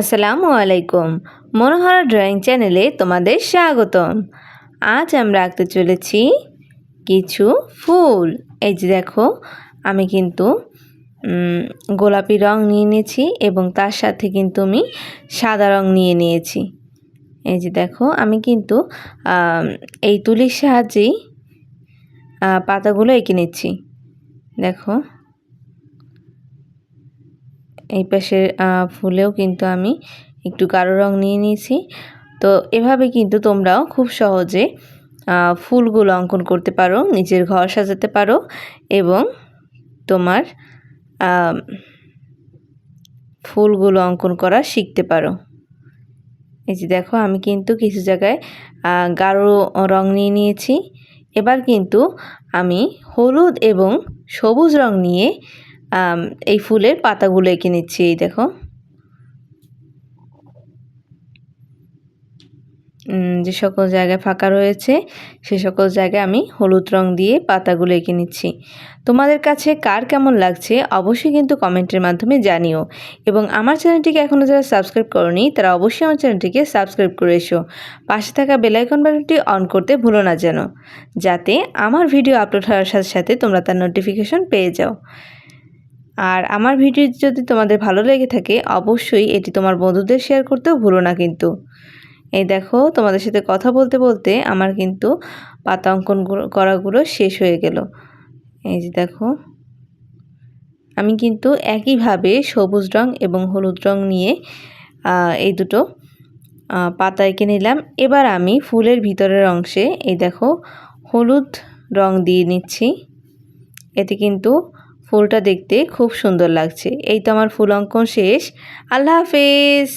আসসালামু আলাইকুম। মনোহরা ড্রয়িং চ্যানেলে তোমাদের স্বাগতম। আজ আমরা আঁকতে চলেছি কিছু ফুল। এই যে দেখো, আমি কিন্তু গোলাপি রং নিয়ে নিয়েছি এবং তার সাথে কিন্তু আমি সাদা রং নিয়ে নিয়েছি। এই যে দেখো, আমি কিন্তু এই তুলির সাহায্যেই পাতাগুলো এঁকে নিচ্ছি। দেখো এই পাশের ফুলেও কিন্তু আমি একটু গাঢ় রং নিয়ে নিয়েছি। তো এভাবে কিন্তু তোমরাও খুব সহজে ফুলগুলো অঙ্কন করতে পারো, নিজের ঘর সাজাতে পারো এবং তোমার ফুলগুলো অঙ্কন করা শিখতে পারো। এই যে দেখো, আমি কিন্তু কিছু জায়গায় গাঢ় রং নিয়ে নিয়েছি। এবার কিন্তু আমি হলুদ এবং সবুজ রং নিয়ে এই ফুলের পাতাগুলো এঁকে নিচ্ছি, এই দেখো। যে সকল জায়গায় ফাঁকা রয়েছে, সে সকল জায়গায় আমি হলুদ রং দিয়ে পাতাগুলো এঁকে নিচ্ছি। তোমাদের কাছে কার কেমন লাগছে, অবশ্যই কিন্তু কমেন্টের মাধ্যমে জানিও। এবং আমার চ্যানেলটিকে এখনও যারা সাবস্ক্রাইব করনি, তারা অবশ্যই আমার চ্যানেলটিকে সাবস্ক্রাইব করে এসো। পাশে থাকা বেলাইকন বাটনটি অন করতে ভুলো না যেন, যাতে আমার ভিডিও আপলোড হওয়ার সাথে সাথে তোমরা তার নোটিফিকেশন পেয়ে যাও। আর আমার ভিডিও যদি তোমাদের ভালো লেগে থাকে, অবশ্যই এটি তোমার বন্ধুদের শেয়ার করতেও ভুলো না কিন্তু। এই দেখো, তোমাদের সাথে কথা বলতে বলতে আমার কিন্তু পাতা অঙ্কন গুলো- করাগুলো শেষ হয়ে গেল। এই যে দেখো, আমি কিন্তু একইভাবে সবুজ রং এবং হলুদ রং নিয়ে এই দুটো পাতা এঁকে নিলাম। এবার আমি ফুলের ভিতরের অংশে, এই দেখো, হলুদ রং দিয়ে নিচ্ছি। এতে কিন্তু ফুলটা দেখতে খুব সুন্দর লাগছে। এই তো আমার ফুল অঙ্কন শেষ। আল্লাহ হাফেজ।